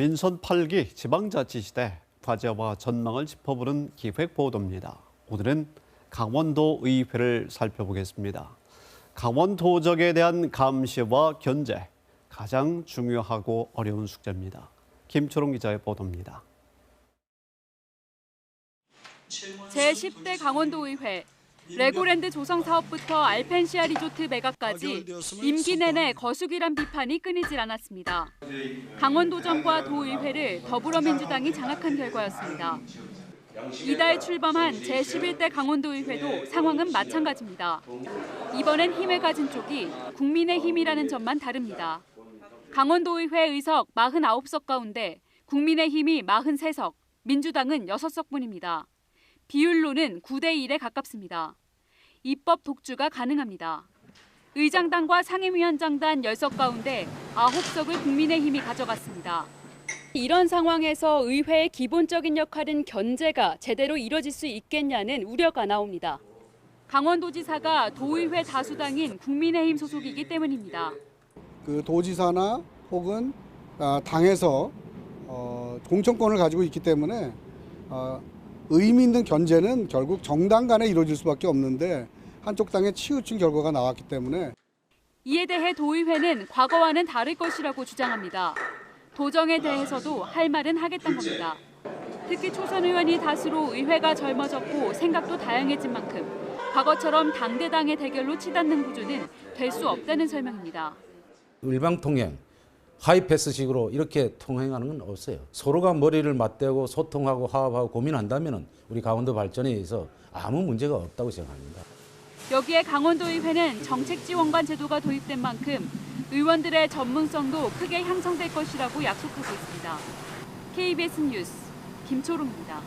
민선 8기 지방자치시대 과제와 전망을 짚어보는 기획보도입니다. 오늘은 강원도 의회를 살펴보겠습니다. 강원도 적에 대한 감시와 견제, 가장 중요하고 어려운 숙제입니다. 김초롱 기자의 보도입니다. 제10대 강원도의회 레고랜드 조성 사업부터 알펜시아 리조트 매각까지 임기 내내 거수기란 비판이 끊이질 않았습니다. 강원도정과 도의회를 더불어민주당이 장악한 결과였습니다. 이달 출범한 제11대 강원도의회도 상황은 마찬가지입니다. 이번엔 힘을 가진 쪽이 국민의 힘이라는 점만 다릅니다. 강원도의회 의석 49석 가운데 국민의힘이 43석, 민주당은 6석뿐입니다. 비율로는 9대 1에 가깝습니다. 입법 독주가 가능합니다. 의장단과 상임위원장단 10석 가운데 9석을 국민의힘이 가져갔습니다. 이런 상황에서 의회의 기본적인 역할인 견제가 제대로 이뤄질 수 있겠냐는 우려가 나옵니다. 강원도지사가 도의회 다수당인 국민의힘 소속이기 때문입니다. 그 도지사나 혹은 아, 당에서 어, 공천권을 가지고 있기 때문에 어, 의미 있는 견제는 결국 정당 간에 이루어질 수밖에 없는데 한쪽 당에 치우친 결과가 나왔기 때문에 이에 대해 도의회는 과거와는 다를 것이라고 주장합니다. 도정에 대해서도 할 말은 하겠다는 겁니다. 특히 초선 의원이 다수로 의회가 젊어졌고 생각도 다양해진 만큼 과거처럼 당대당의 대결로 치닫는 구조는 될 수 없다는 설명입니다. 일방통행, 하이패스식으로 이렇게 통행하는 건 없어요. 서로가 머리를 맞대고 소통하고 화합하고 고민한다면 우리 강원도 발전에 의해서 아무 문제가 없다고 생각합니다. 여기에 강원도의회는 정책지원관 제도가 도입된 만큼 의원들의 전문성도 크게 향상될 것이라고 약속하고 있습니다. KBS 뉴스 김초롱입니다.